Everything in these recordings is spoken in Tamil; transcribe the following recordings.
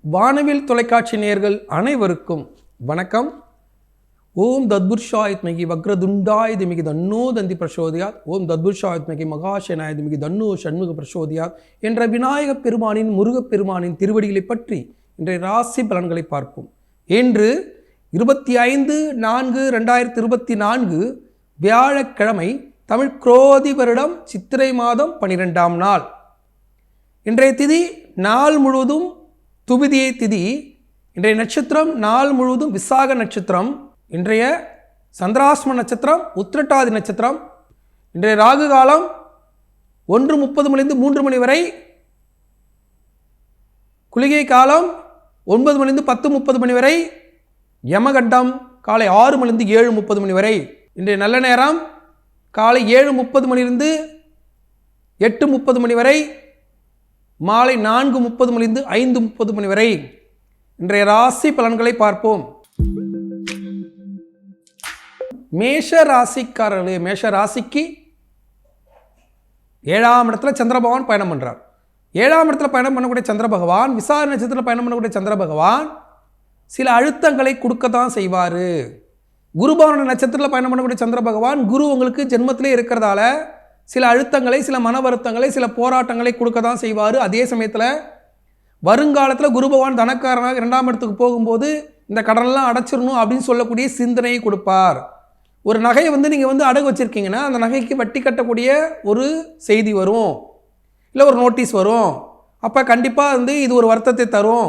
வானவில் தொலைக்காட்சி நேயர்கள் அனைவருக்கும் வணக்கம். ஓம் தத்புருஷாயத்மகி வக்ரதுண்டாய திமிகி தன்னோ தந்தி பிரசோதியாத். ஓம் தத்புருஷாயத்மகி மகாசேனாய திமிகி தன்னோ சண்முக பிரசோதியாத் என்ற விநாயகப் பெருமானின் முருகப் பெருமானின் திருவடிகளை பற்றி இன்றைய ராசி பலன்களை பார்ப்போம். இன்று இருபத்தி ஐந்து நான்கு ரெண்டாயிரத்தி இருபத்தி நான்கு வியாழக்கிழமை தமிழ் குரோதி வருடம் சித்திரை மாதம் பனிரெண்டாம் நாள். இன்றைய திதி நாள் முழுவதும் துபிதியை திதி இன்றைய நட்சத்திரம் நாள் முழுவதும் விசாக நட்சத்திரம் இன்றைய சந்திராஸ்ம நட்சத்திரம் உத்திரட்டாதி நட்சத்திரம் இன்றைய ராகு காலம் ஒன்று முப்பது மணிலிருந்து மூன்று மணி வரை குளிகை காலம் ஒன்பது மணிலிருந்து பத்து முப்பது மணி வரை யமகண்டம் காலை ஆறு மணிலிருந்து ஏழு முப்பது மணி வரை. இன்றைய நல்ல நேரம் காலை ஏழு முப்பது மணிலிருந்து எட்டு முப்பது மணி வரை மாலை நான்கு முப்பது மணிலிருந்து ஐந்து முப்பது மணி வரை இன்றைய ராசி பலன்களை பார்ப்போம். மேஷ ராசிக்காரர்களே மேஷ ராசிக்கு ஏழாம் இடத்துல சந்திர பகவான் பயணம் பண்ணுறார் ஏழாம் இடத்துல பயணம் பண்ணக்கூடிய சந்திர பகவான் விசாரணை நட்சத்திரத்தில் பயணம் பண்ணக்கூடிய சந்திர பகவான் சில அழுத்தங்களை கொடுக்கத்தான் செய்வார். குருபவன நட்சத்திரத்தில் பயணம் பண்ணக்கூடிய சந்திர பகவான் குரு உங்களுக்கு ஜென்மத்திலே இருக்கிறதால சில அழுத்தங்களை சில மன வருத்தங்களை சில போராட்டங்களை கொடுக்க தான் செய்வார். அதே சமயத்தில் வருங்காலத்தில் குரு பகவான் தனக்காரனாக இரண்டாம் இடத்துக்கு போகும்போது இந்த கடனெல்லாம் அடைச்சிடணும் அப்படின்னு சொல்லக்கூடிய சிந்தனையை கொடுப்பார். ஒரு நகையை வந்து நீங்கள் வந்து அடகு வச்சுருக்கீங்கன்னா அந்த நகைக்கு வட்டி கட்டக்கூடிய ஒரு செய்தி வரும். இல்லை ஒரு நோட்டீஸ் வரும். அப்போ கண்டிப்பாக வந்து இது ஒரு வருத்தத்தை தரும்.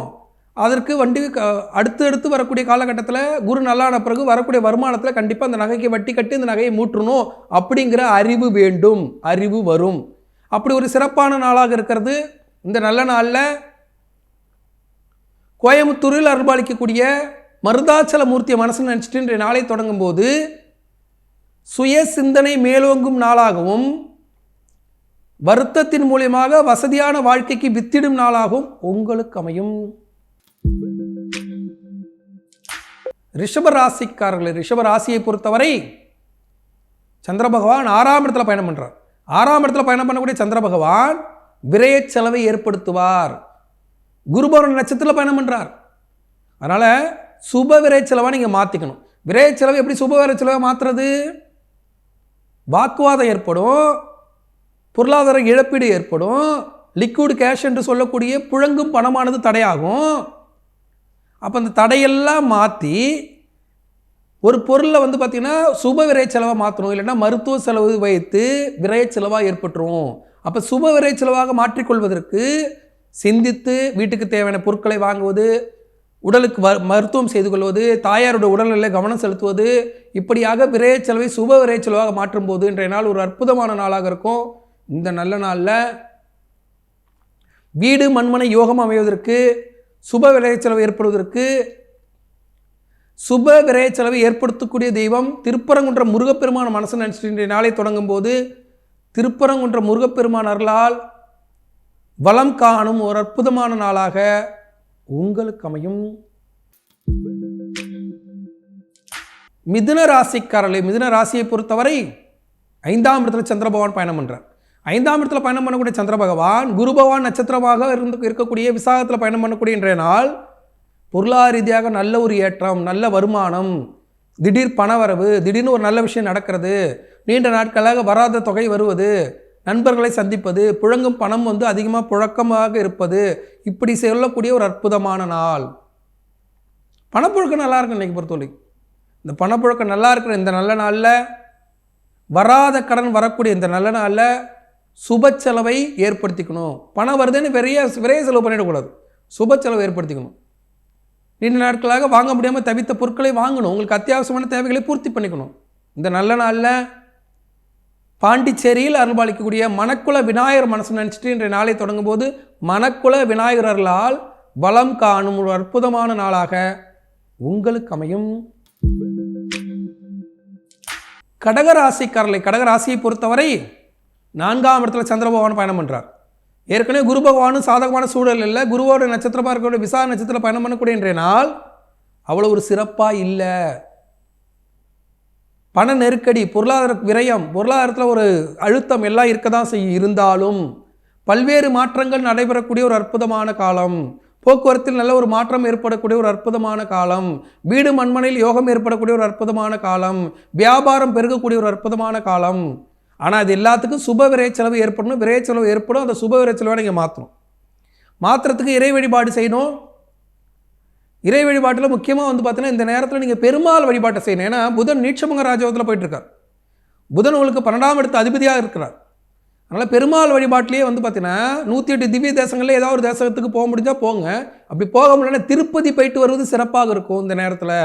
அதற்கு வண்டி க- அடுத்து அடுத்து வரக்கூடிய காலகட்டத்தில் குரு நல்லான பிறகு வரக்கூடிய வருமானத்தில் கண்டிப்பாக அந்த நகைக்கு வட்டி கட்டி இந்த நகையை மூற்றணும் அப்படிங்கிற அறிவு வேண்டும். அறிவு வரும். அப்படி ஒரு சிறப்பான நாளாக இருக்கிறது. இந்த நல்ல நாளில் கோயம்புத்தூரில் அருள்பாலிக்கக்கூடிய மருதாச்சல மூர்த்தியை மனசில் நினச்சிட்டு இன்றைய நாளை தொடங்கும் போது சுய சிந்தனை மேலோங்கும் நாளாகவும் வருத்தத்தின் மூலியமாக வசதியான வாழ்க்கைக்கு வித்திடும் நாளாகவும் உங்களுக்கு அமையும். ரிஷப ராசிக்காரர்கள் ராசியை பொறுத்தவரை சந்திர பகவான் ஆறாம் இடத்துல பயணம் பண்ணுறார் ஆறாம் இடத்துல பயணம் பண்ணக்கூடிய சந்திர பகவான் விரைய செலவை ஏற்படுத்துவார். குருபவன் நட்சத்திரத்தில் பயணம் பண்ணுறார் அதனால் சுப விரை செலவாக நீங்கள் மாற்றிக்கணும் விரை செலவு எப்படி சுப விரை செலவை மாற்றுறது வாக்குவாதம் ஏற்படும் பொருளாதார இழப்பீடு ஏற்படும் லிக்விட் கேஷ் என்று சொல்லக்கூடிய புழங்கும் பணமானது தடையாகும். அப்போ அந்த தடையெல்லாம் மாற்றி ஒரு பொருளை வந்து பார்த்திங்கன்னா சுப விரை செலவாக மாற்றணும் இல்லைன்னா மருத்துவ செலவு வைத்து விரை செலவாக ஏற்பட்டுரும். அப்போ சுப விரை செலவாக மாற்றிக்கொள்வதற்கு சிந்தித்து வீட்டுக்கு தேவையான பொருட்களை வாங்குவது உடலுக்கு மருத்துவம் செய்து கொள்வது தாயாருடைய உடல்நிலை கவனம் செலுத்துவது இப்படியாக விரைய செலவை சுப விரைய செலவாக மாற்றும்போது இன்றைய நாள் ஒரு அற்புதமான நாளாக இருக்கும். இந்த நல்ல நாளில் வீடு மண்மனை யோகம் அமைவதற்கு சுப விரைய ஏற்படுவதற்கு சுப விரய செலவை ஏற்படுத்தக்கூடிய தெய்வம் திருப்பரங்குன்ற முருகப்பெருமான மனசு நினைச்சிட்டு நாளை தொடங்கும் போது திருப்பரங்குன்ற முருகப்பெருமான் அருளால் வளம் காணும் ஒரு அற்புதமான நாளாக உங்களுக்கு அமையும். மிதுன ராசிக்காரர்களை மிதுன ராசியை பொறுத்தவரை ஐந்தாம் இடத்துல சந்திரபகவான் பயணம் பண்ணுறார் ஐந்தாம் இடத்துல பயணம் பண்ணக்கூடிய சந்திர பகவான் குரு பகவான் நட்சத்திரமாக இருந்து இருக்கக்கூடிய விசாகத்தில் பயணம் பண்ணக்கூடிய இன்றைய நாள் பொருளாதார ரீதியாக நல்ல ஒரு ஏற்றம் நல்ல வருமானம் திடீர் பணவரவு திடீர்னு ஒரு நல்ல விஷயம் நடக்கிறது நீண்ட நாட்களாக வராத தொகை வருவது நண்பர்களை சந்திப்பது புழங்கும் பணம் வந்து அதிகமாக புழக்கமாக இருப்பது இப்படி சொல்லக்கூடிய ஒரு அற்புதமான நாள். பணப்புழக்கம் நல்லா இருக்கு இன்னைக்கு பொறுத்தவரைக்கும் இந்த பணப்புழக்கம் நல்லா இருக்கிற இந்த நல்ல நாளில் வராத கடன் வரக்கூடிய இந்த நல்ல நாளில் சுப செலவை ஏற்படுத்திக்கணும். பணம் வருதுன்னு பெரிய விரைய செலவு பண்ணிடக்கூடாது. சுப செலவு ஏற்படுத்திக்கணும். நீண்ட நாட்களாக வாங்க முடியாமல் தவித்த பொருட்களை வாங்கணும். உங்களுக்கு அத்தியாவசியமான தேவைகளை பூர்த்தி பண்ணிக்கணும். இந்த நல்ல நாளில் பாண்டிச்சேரியில் அருள்பாலிக்கக்கூடிய மணக்குல விநாயகர் மனசு நினச்சிட்டு இன்றைய நாளை தொடங்கும் போது மணக்குல விநாயகரர்களால் அருளால் வளம் காணும் ஒரு அற்புதமான நாளாக உங்களுக்கு அமையும். கடகராசிக்காரர்களை கடகராசியை பொறுத்தவரை நான்காம் இடத்துல சந்திர பகவான் பயணம் பண்ணுறார் ஏற்கனவே குரு பகவானும் சாதகமான சூழல் இல்லை குருவோட நட்சத்திரமாக இருக்கக்கூடிய விசா நட்சத்திரத்தில் பயணம் பண்ணக்கூடிய இன்றைய நாள் அவ்வளோ ஒரு சிறப்பாக இல்லை. பண நெருக்கடி பொருளாதார விரயம் பொருளாதாரத்தில் ஒரு அழுத்தம் எல்லாம் இருக்க தான் செய்யும் இருந்தாலும் பல்வேறு மாற்றங்கள் நடைபெறக்கூடிய ஒரு அற்புதமான காலம். போக்குவரத்தில் நல்ல ஒரு மாற்றம் ஏற்படக்கூடிய ஒரு அற்புதமான காலம். வீடு மண்மனையில் யோகம் ஏற்படக்கூடிய ஒரு அற்புதமான காலம். வியாபாரம் பெருகக்கூடிய ஒரு அற்புதமான காலம். ஆனால் அது எல்லாத்துக்கும் சுப விரைச்செலவு செலவு ஏற்படணும். விரைச்செலவு செலவு ஏற்படும். அந்த சுப விரை செலவை நீங்கள் மாற்றணும் மாற்றுறதுக்கு இறை வழிபாடு செய்யணும். இறை வழிபாட்டில் முக்கியமாக வந்து பார்த்தீங்கன்னா இந்த நேரத்தில் நீங்கள் பெருமாள் வழிபாட்டை செய்யணும். ஏன்னா புதன் நீட்சமங்க ராஜவத்தில் போயிட்டுருக்கார். புதன் உங்களுக்கு பன்னெண்டாம் இடத்து அதிபதியாக இருக்கிறார். அதனால் பெருமாள் வழிபாட்டிலேயே வந்து பார்த்தீங்கன்னா நூற்றி எட்டு திவ்ய தேசங்களில் ஏதாவது ஒரு தேசத்துக்கு போக முடிஞ்சால் போங்க. அப்படி போக முடியலன்னா திருப்பதி போயிட்டு வருவது சிறப்பாக இருக்கும் இந்த நேரத்தில்.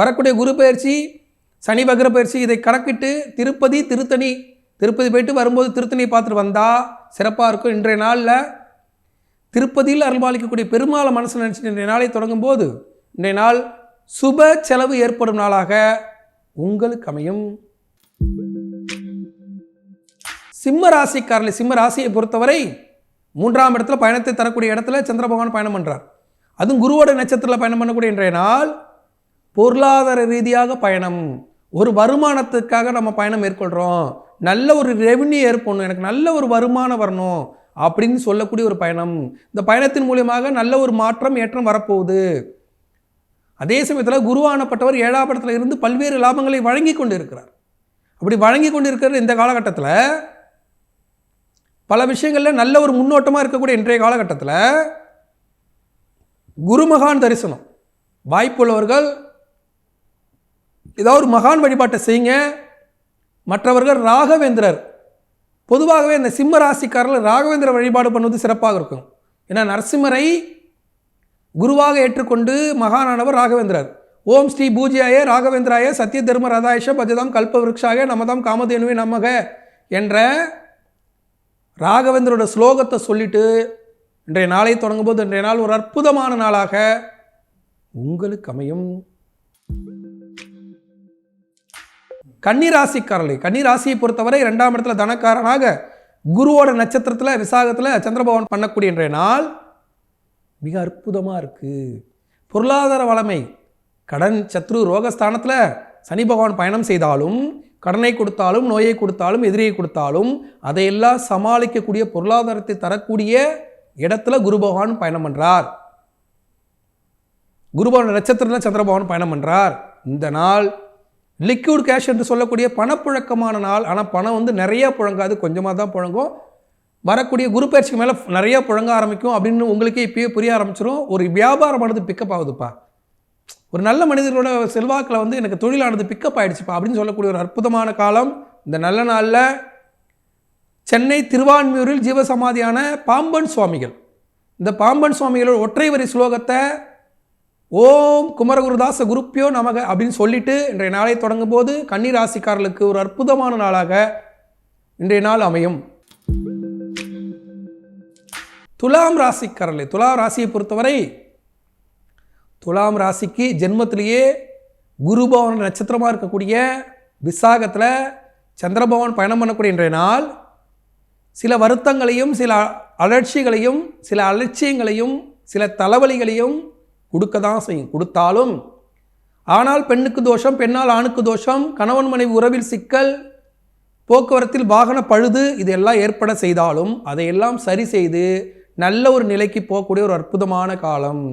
வரக்கூடிய குரு பயிற்சி சனி பகர பயிற்சி இதை கணக்கிட்டு திருப்பதி திருத்தணி திருப்பதி போயிட்டு வரும்போது திருத்தணி பார்த்துட்டு வந்தால் சிறப்பாக இருக்கும். இன்றைய நாளில் திருப்பதியில் அருள்பாலிக்கக்கூடிய பெருமாளை மனசில் நினச்சி இன்றைய நாளை தொடங்கும் போது இன்றைய நாள் சுப செலவு ஏற்படும் நாளாக உங்களுக்கு அமையும். சிம்ம ராசிக்காரர்கள் சிம்ம ராசியை பொறுத்தவரை மூன்றாம் இடத்துல பயணத்தை தரக்கூடிய இடத்துல சந்திர பகவான் பயணம் பண்ணுறார் அதுவும் குருவோட நட்சத்திரத்தில் பயணம் பண்ணக்கூடிய இன்றைய நாள் பொருளாதார ரீதியாக பயணம். ஒரு வருமானத்துக்காக நம்ம பயணம் மேற்கொள்கிறோம் நல்ல ஒரு ரெவன்யூ ஏற்படணும் எனக்கு நல்ல ஒரு வருமானம் வரணும் அப்படின்னு சொல்லக்கூடிய ஒரு பயணம். இந்த பயணத்தின் மூலியமாக நல்ல ஒரு மாற்றம் ஏற்றம் வரப்போகுது. அதே சமயத்தில் குருவானப்பட்டவர் ஏழாம் இடத்துல இருந்து பல்வேறு லாபங்களை வழங்கி கொண்டு இருக்கிறார் அப்படி வழங்கி கொண்டு இருக்கிற இந்த காலகட்டத்தில் பல விஷயங்களில் நல்ல ஒரு முன்னோட்டமாக இருக்கக்கூடிய இன்றைய காலகட்டத்தில் குருமகான் தரிசனம். வாய்ப்புள்ளவர்கள் ஏதாவது ஒரு மகான் வழிபாட்டை செய்யுங்க. மற்றவர்கள் ராகவேந்திரர். பொதுவாகவே இந்த சிம்ம ராசிக்காரர்கள் ராகவேந்திர வழிபாடு பண்ணுவது சிறப்பாக இருக்கும். ஏன்னா நரசிம்மரை குருவாக ஏற்றுக்கொண்டு மகானானவர் ராகவேந்திரர். ஓம் ஸ்ரீ பூஜ்யாய ராகவேந்திராய சத்ய தர்ம ரதாயஷ பஜதாம் கல்பவருஷாய நமதாம் காமதேனுவே நமக என்ற ராகவேந்திரோட ஸ்லோகத்தை சொல்லிட்டு இன்றைய நாளை தொடங்கும் போது இன்றைய நாள் ஒரு அற்புதமான நாளாக உங்களுக்கு அமையும். கன்னிராசிக்காரர்களை கன்னிராசியை பொறுத்தவரை ரெண்டாம் இடத்துல தனக்காரனாக குருவோட நட்சத்திரத்தில் விசாகத்தில் சந்திரபவன் பண்ணக்கூடிய இன்றைய நாள் மிக அற்புதமாக இருக்குது பொருளாதார வளமை கடன் சத்ரு ரோகஸ்தானத்தில் சனி பகவான் பயணம் செய்தாலும் கடனை கொடுத்தாலும் நோயை கொடுத்தாலும் எதிரியை கொடுத்தாலும் அதையெல்லாம் சமாளிக்கக்கூடிய பொருளாதாரத்தை தரக்கூடிய இடத்துல குரு பகவான் பயணம் பண்ணுறார் குருபவன் நட்சத்திரத்தில் சந்திரபகவான் பயணம் பண்ணுறார் இந்த நாள் லிக்விட் கேஷ் என்று சொல்லக்கூடிய பணப்புழக்கமான நாள். ஆனால் பணம் வந்து நிறைய புழங்காது. கொஞ்சமாக தான் புழங்கும். வரக்கூடிய குரு பயிற்சிக்கு மேலே நிறைய புழங்க ஆரம்பிக்கும் அப்படின்னு உங்களுக்கே இப்போயே புரிய ஆரம்பிச்சிடும் ஒரு வியாபாரமானது பிக்கப் ஆகுதுப்பா. ஒரு நல்ல மனிதர்களோட செல்வாக்கில் வந்து எனக்கு தொழிலானது பிக்கப் ஆகிடுச்சுப்பா அப்படின்னு சொல்லக்கூடிய ஒரு அற்புதமான காலம். இந்த நல்ல நாளில் சென்னை திருவான்மியூரில் ஜீவசமாதியான பாம்பன் சுவாமிகள். இந்த பாம்பன் சுவாமிகளோட ஒற்றை வரி ஸ்லோகத்தை ஓம் குமரகுருதாச குருப்பியோ நமக அப்படின்னு சொல்லிட்டு இன்றைய நாளை தொடங்கும் போது கன்னிராசிக்காரர்களுக்கு ஒரு அற்புதமான நாளாக இன்றைய நாள் அமையும். துலாம் ராசிக்காரர்களே துலாம் ராசியை பொறுத்தவரை துலாம் ராசிக்கு ஜென்மத்திலேயே குருபவன் நட்சத்திரமாக இருக்கக்கூடிய விசாகத்தில் சந்திரபவன் பயணம் பண்ணக்கூடிய இன்றைய நாள். சில வருத்தங்களையும் சில அலட்சிகளையும் சில அலட்சியங்களையும் சில தலைவலிகளையும் கொடுக்க தான் செய்யும். கொடுத்தாலும் ஆனால் பெண்ணுக்கு தோஷம் பெண்ணால் ஆணுக்கு தோஷம் கணவன் மனைவி உறவில் சிக்கல் போக்குவரத்தில் வாகன பழுது இதெல்லாம் ஏற்பட செய்தாலும் அதையெல்லாம் சரி செய்து நல்ல ஒரு நிலைக்கு போகக்கூடிய ஒரு அற்புதமான காலம்.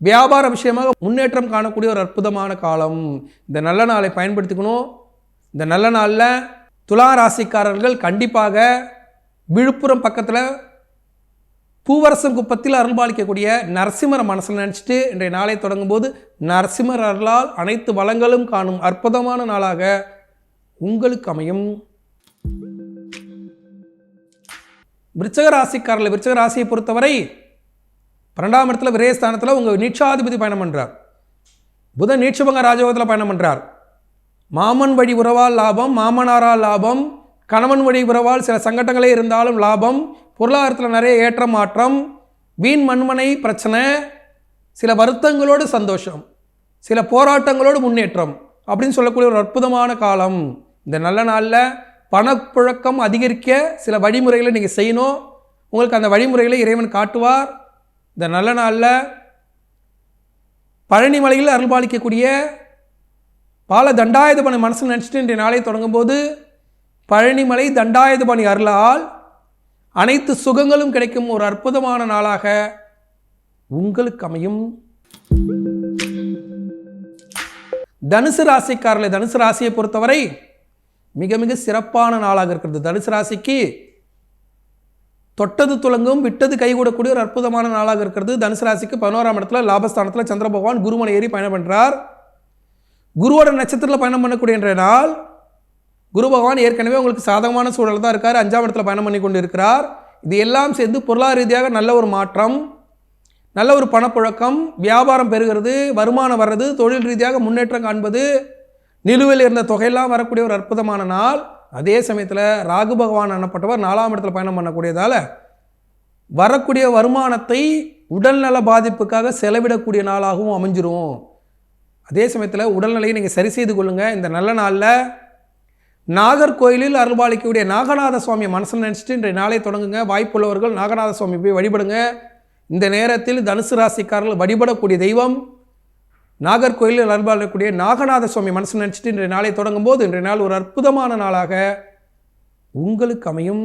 வியாபார விஷயமாக முன்னேற்றம் காணக்கூடிய ஒரு அற்புதமான காலம். இந்த நல்ல நாளை பயன்படுத்திக்கணும். இந்த நல்ல நாளில் துலா ராசிக்காரர்கள் கண்டிப்பாக விழுப்புரம் பக்கத்தில் பூவரசம் குப்பத்தில் அருள்பாலிக்கக்கூடிய நரசிம்மர மனசில் நினச்சிட்டு இன்றைய நாளை தொடங்கும் போது நரசிம்மர் அருளால் அனைத்து வளங்களும் காணும் அற்புதமான நாளாக உங்களுக்கு அமையும். விருச்சக ராசிக்காரர்கள் விருச்சக ராசியை பொறுத்தவரை பன்னெண்டாம் இடத்துல விரயஸ்தானத்தில் உங்கள் நீட்சாதிபதி பயணம் பண்ணுறார் புதன் நீட்சபங்க ராஜயோகத்தில் பயணம் பண்ணுறார் மாமன் வழி உறவால் லாபம் மாமனாரால் லாபம் கணவன் வழி உறவால் சில சங்கடங்களே இருந்தாலும் லாபம் பொருளாதாரத்தில் நிறைய ஏற்ற மாற்றம் வீண் மண்மனை பிரச்சனை சில வருத்தங்களோடு சந்தோஷம் சில போராட்டங்களோடு முன்னேற்றம் அப்படின்னு சொல்லக்கூடிய ஒரு அற்புதமான காலம். இந்த நல்ல நாளில் பணப்புழக்கம் அதிகரிக்க சில வழிமுறைகளை நீங்கள் செய்யணும். உங்களுக்கு அந்த வழிமுறைகளை இறைவன் காட்டுவார். இந்த நல்ல நாளில் பழனி மலையில் அருள்பாலிக்கக்கூடிய பால தண்டாயுதபாணி மனசில் நினச்சிட்டு இன்றைய நாளை தொடங்கும்போது பழனிமலை தண்டாயுதபாணி அருளால் அனைத்து சுகங்களும் கிடைக்கும் ஒரு அற்புதமான நாளாக உங்களுக்கு அமையும். தனுசு ராசிக்காரர்களை தனுசு ராசியை பொறுத்தவரை மிக மிக சிறப்பான நாளாக இருக்கிறது. தனுசு ராசிக்கு தொட்டது துலங்கும் விட்டது கைகூடக்கூடிய ஒரு அற்புதமான நாளாக இருக்கிறது. தனுசு ராசிக்கு பதினோராம் இடத்துல லாபஸ்தானத்தில் சந்திர பகவான் குருமலை ஏறி பயணம் பண்ணுறார் குருவோட நட்சத்திரத்தில் பயணம் பண்ணக்கூடிய நாள் குரு பகவான் ஏற்கனவே உங்களுக்கு சாதகமான சூழல் தான் இருக்கார். அஞ்சாம் இடத்துல பயணம் பண்ணி கொண்டு இருக்கிறார் இது எல்லாம் சேர்ந்து பொருளாதார ரீதியாக நல்ல ஒரு மாற்றம் நல்ல ஒரு பணப்புழக்கம் வியாபாரம் பெறுகிறது வருமானம் வர்றது தொழில் ரீதியாக முன்னேற்றம் காண்பது நிலுவையில் இருந்த தொகையெல்லாம் வரக்கூடிய ஒரு அற்புதமான நாள். அதே சமயத்தில் ராகு பகவான் அண்ணப்பட்டவர் நாலாம் இடத்துல பயணம் பண்ணக்கூடியதால் வரக்கூடிய வருமானத்தை உடல்நல பாதிப்புக்காக செலவிடக்கூடிய நாளாகவும் அமைஞ்சிரும். அதே சமயத்தில் உடல்நிலையை நீங்கள் சரி செய்து கொள்ளுங்கள் இந்த நல்ல நாளில் நாகர்கோயிலில் அருள்பாலிக்கக்கூடிய நாகநாத சுவாமி மனசில் நினச்சிட்டு இன்றைய நாளை தொடங்குங்க. வாய்ப்புள்ளவர்கள் நாகநாத சுவாமி போய் வழிபடுங்க. இந்த நேரத்தில் தனுசு ராசிக்காரர்கள் வழிபடக்கூடிய தெய்வம் நாகர்கோயிலில் அருள்பாலிக்கக்கூடிய நாகநாத சுவாமி மனசில் நினச்சிட்டு இன்றைய நாளை தொடங்கும் போது இன்றைய நாள் ஒரு அற்புதமான நாளாக உங்களுக்கு அமையும்.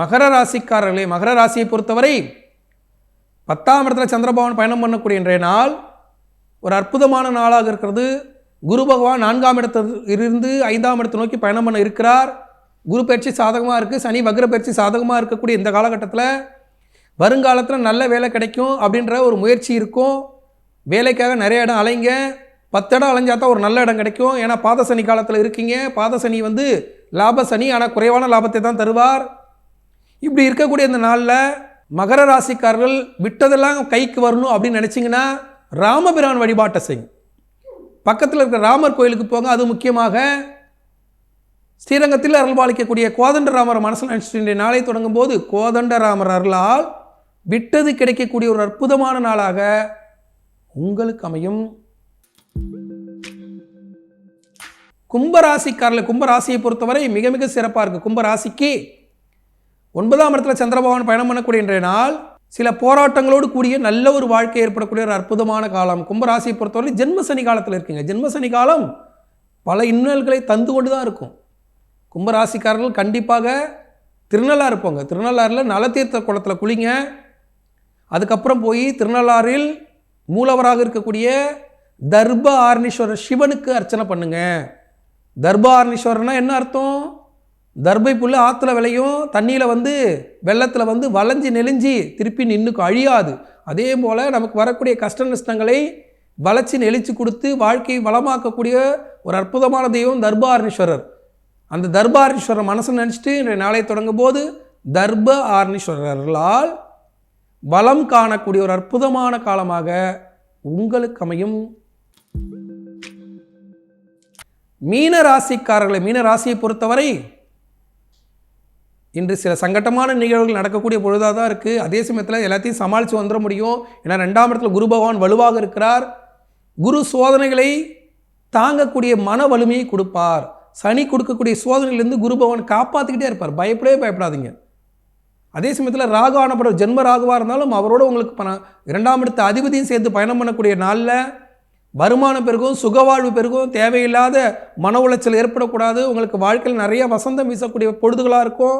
மகர ராசிக்காரர்களே மகர ராசியை பொறுத்தவரை பத்தாம் இடத்துல சந்திரபவன் பயணம் பண்ணக்கூடிய இன்றைய நாள் ஒரு அற்புதமான நாளாக இருக்கிறது. குரு பகவான் நான்காம் இடத்தில் இருந்து ஐந்தாம் இடத்தை நோக்கி பயணம் பண்ண இருக்கிறார். குரு பயிற்சி சாதகமாக இருக்குது சனி வக்ர பயிற்சி சாதகமாக இருக்கக்கூடிய இந்த காலகட்டத்தில் வருங்காலத்தில் நல்ல வேலை கிடைக்கும் அப்படின்ற ஒரு முயற்சி இருக்கும். வேலைக்காக நிறைய இடம் அலைங்க. பத்து இடம் அலைஞ்சா தான் ஒரு நல்ல இடம் கிடைக்கும். ஏன்னா பாத சனி காலத்தில் இருக்கீங்க. பாத சனி வந்து லாப சனி ஆனால் குறைவான லாபத்தை தான் தருவார். இப்படி இருக்கக்கூடிய இந்த நாளில் மகர ராசிக்காரர்கள் விட்டதெல்லாம் கைக்கு வரணும் அப்படின்னு நினச்சிங்கன்னா ராமபிரான் வழிபாட்டை செய்யும் பக்கத்தில் இருக்கிற ராமர் கோயிலுக்கு போங்க. அது முக்கியமாக ஸ்ரீரங்கத்தில் அருள்பாலிக்கக்கூடிய கோதண்டராமர் மனசில் நினச்சிட்டு நாளை தொடங்கும் போது கோதண்டராமர் அருளால் விட்டது கிடைக்கக்கூடிய ஒரு அற்புதமான நாளாக உங்களுக்கு அமையும். கும்பராசிக்காரில் கும்பராசியை பொறுத்தவரை மிக மிக சிறப்பாக இருக்குது கும்பராசிக்கு ஒன்பதாம் இடத்துல சந்திரபகவான் பயணம் பண்ணக்கூடிய இன்றைய நாள் சில போராட்டங்களோடு கூடிய நல்ல ஒரு வாழ்க்கை ஏற்படக்கூடிய ஒரு அற்புதமான காலம். கும்பராசியை பொறுத்தவரை ஜென்மசனி காலத்தில் இருக்கீங்க. ஜென்ம சனி காலம் பல இன்னல்களை தந்து கொண்டு தான் இருக்கும். கும்பராசிக்காரர்கள் கண்டிப்பாக திருநள்ளாறு போங்க திருநள்ளாறில் நலத்தீர்த்த குளத்தில் குளிங்க. அதுக்கப்புறம் போய் திருநள்ளாறில் மூலவராக இருக்கக்கூடிய தர்ப ஆர்னீஸ்வரர் சிவனுக்கு அர்ச்சனை பண்ணுங்கள் தர்ப ஆர்னீஸ்வரர்னா என்ன அர்த்தம்? தர்பை புல் ஆற்றுல விளையும் தண்ணியில் வந்து வெள்ளத்தில் வந்து வளைஞ்சி நெளிஞ்சி திருப்பி நின்றுக்கும் அழியாது. அதே போல் நமக்கு வரக்கூடிய கஷ்ட நஷ்டங்களை வளைச்சி நெளிச்சு கொடுத்து வாழ்க்கையை வளமாக்கக்கூடிய ஒரு அற்புதமான தெய்வம் தர்பாரணீஸ்வரர் அந்த தர்பாரணீஸ்வரர் மனசில் நினச்சிட்டு இன்றைய நாளை தொடங்கும் போது தர்ப ஆரணீஸ்வரர்களால் வளம் காணக்கூடிய ஒரு அற்புதமான காலமாக உங்களுக்கு அமையும். மீன ராசிக்காரர்களை மீன ராசியை பொறுத்தவரை இன்று சில சங்கட்டமான நிகழ்வுகள் நடக்கக்கூடிய பொழுதாக தான் இருக்குது அதே சமயத்தில் எல்லாத்தையும் சமாளித்து வந்துட முடியும். ஏன்னா ரெண்டாம் இடத்துல குரு பகவான் வலுவாக இருக்கிறார். குரு சோதனைகளை தாங்கக்கூடிய மன வலிமையை கொடுப்பார். சனி கொடுக்கக்கூடிய சோதனையிலேருந்து குரு பகவான் காப்பாற்றிக்கிட்டே இருப்பார். பயப்படவே பயப்படாதீங்க. அதே சமயத்தில் ராகு ஆனப்படுற ஜென்ம ராகுவாக இருந்தாலும் அவரோட உங்களுக்கு பண இரண்டாம் இடத்த அதிபதியும் சேர்த்து பயணம் பண்ணக்கூடிய நாளில் வருமானம் பெருகும் சுகவாழ்வு பெருகும் தேவையில்லாத மன உளைச்சல் ஏற்படக்கூடாது. உங்களுக்கு வாழ்க்கையில் நிறைய வசந்தம் வீசக்கூடிய பொழுதுகளாக இருக்கும்.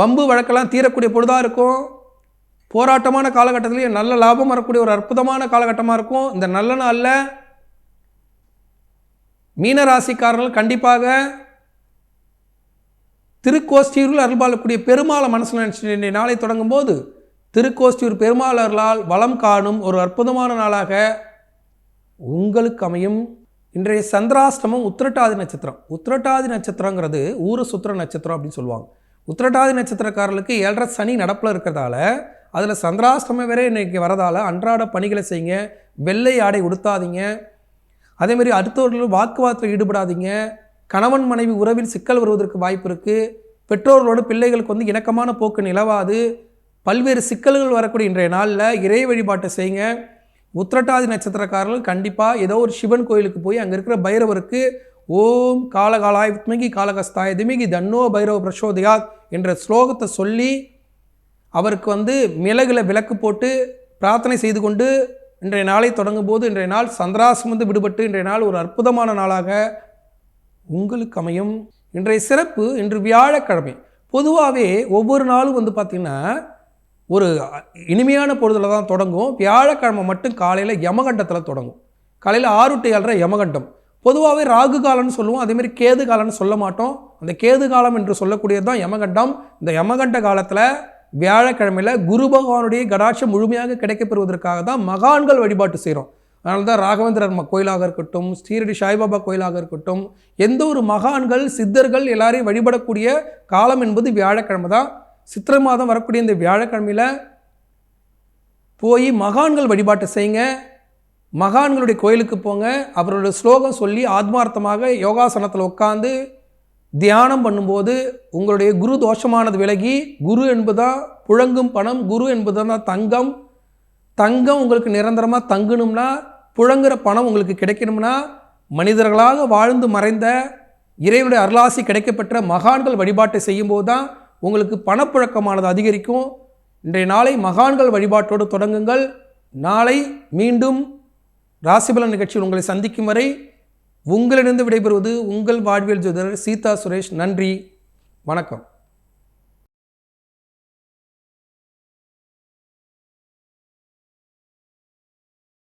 வம்பு வழக்கெல்லாம் தீரக்கூடிய பொழுதாக இருக்கும். போராட்டமான காலகட்டத்திலேயே நல்ல லாபம் வரக்கூடிய ஒரு அற்புதமான காலகட்டமாக இருக்கும். இந்த நல்ல நாளில் மீன ராசிக்காரர்கள் கண்டிப்பாக திருக்கோஷ்டியூரில் அருள்பாலக்கூடிய பெருமாளை மனசில் நினைச்சு நாளை தொடங்கும் போது திருக்கோஷ்டியூர் பெருமாளர்களால் வளம் காணும் ஒரு அற்புதமான நாளாக உங்களுக்கு அமையும். இன்றைய சந்திராஷ்டமம் உத்திரட்டாதி நட்சத்திரம். உத்திரட்டாதி நட்சத்திரங்கிறது ஊர சுத்திர நட்சத்திரம் அப்படின்னு சொல்லுவாங்க. உத்திரட்டாதி நட்சத்திரக்காரர்களுக்கு ஏழரை சனி நடப்பில் இருக்கிறதால அதில் சந்திராஷ்டமம் வேற இன்னைக்கு வரதால் அன்றாட பணிகளை செய்யுங்க. வெள்ளை ஆடை உடுத்தாதீங்க. அதேமாதிரி அடுத்தவர்கள் வாக்குவாதத்தில் ஈடுபடாதீங்க. கணவன் மனைவி உறவில் சிக்கல் வருவதற்கு வாய்ப்பு இருக்குது பெற்றோர்களோடு பிள்ளைகளுக்கு வந்து இணக்கமான போக்கு நிலவாது. பல்வேறு சிக்கல்கள் வரக்கூடிய இன்றைய நாளில் இறை வழிபாட்டை செய்யுங்க. உத்திரட்டாதி நட்சத்திரக்காரர்கள் கண்டிப்பாக ஏதோ ஒரு சிவன் கோயிலுக்கு போய் அங்கே இருக்கிற பைரவருக்கு ஓம் காலகாலாய் வித்மகி காலகஸ்தாய திமிகி தன்னோ பைரவ பிரசோதயாத் என்ற ஸ்லோகத்தை சொல்லி அவருக்கு வந்து மிளகில் விளக்கு போட்டு பிரார்த்தனை செய்து கொண்டு இன்றைய நாளை தொடங்கும் போது இன்றைய நாள் சந்திராசிரமந்து விடுபட்டு இன்றைய நாள் ஒரு அற்புதமான நாளாக உங்களுக்கு அமையும். இன்றைய சிறப்பு இன்று வியாழக்கிழமை. பொதுவாகவே ஒவ்வொரு நாளும் வந்து பார்த்திங்கன்னா ஒரு இனிமையான பொழுதுல தான் தொடங்கும். வியாழக்கிழமை மட்டும் காலையில் யமகண்டத்தில் தொடங்கும். காலையில் ஆறு டு ஏழரை யமகண்டம். பொதுவாகவே ராகு காலம்னு சொல்லுவோம். அதேமாதிரி கேது காலம்னு சொல்ல மாட்டோம். அந்த கேது காலம் என்று சொல்லக்கூடியது தான் யமகண்டம். இந்த யமகண்ட காலத்தில் வியாழக்கிழமையில் குரு பகவானுடைய கடாட்சம் முழுமையாக கிடைக்கப்பெறுவதற்காக தான் மகான்கள் வழிபாட்டு செய்கிறோம் அதனால தான் ராகவேந்திரர் கோயிலாக இருக்கட்டும் ஸ்ரீரடி சாய்பாபா கோயிலாக இருக்கட்டும் எந்த ஒரு மகான்கள் சித்தர்கள் எல்லாரையும் வழிபடக்கூடிய காலம் என்பது வியாழக்கிழமை தான். சித்திரை மாதம் வரக்கூடிய இந்த வியாழக்கிழமையில் போய் மகான்கள் வழிபாட்டு செய்யுங்க. மகான்களுடைய கோயிலுக்கு போங்க. அவரோட ஸ்லோகம் சொல்லி ஆத்மார்த்தமாக யோகாசனத்தில் உட்காந்து தியானம் பண்ணும்போது உங்களுடைய குரு தோஷமானது விலகி குரு என்பதுதான் புழங்கும் பணம் குரு என்பதுதான் தங்கம். தங்கம் உங்களுக்கு நிரந்தரமாக தங்கணும்னா புழங்குற பணம் உங்களுக்கு கிடைக்கணும்னா மனிதர்களாக வாழ்ந்து மறைந்த இறைவனுடைய அருளாசி கிடைக்கப்பெற்ற மகான்கள் வழிபாட்டை செய்யும்போது தான் உங்களுக்கு பணப்புழக்கமானது அதிகரிக்கும். இன்றைய நாளை மகான்கள் வழிபாட்டோடு தொடங்குங்கள். நாளை மீண்டும் ராசிபலன் நிகழ்ச்சியில் உங்களை சந்திக்கும் வரை உங்களிடந்து விடைபெறுவது உங்கள் வாழ்வியல் ஜோதிடர் சீதா சுரேஷ். நன்றி. வணக்கம்.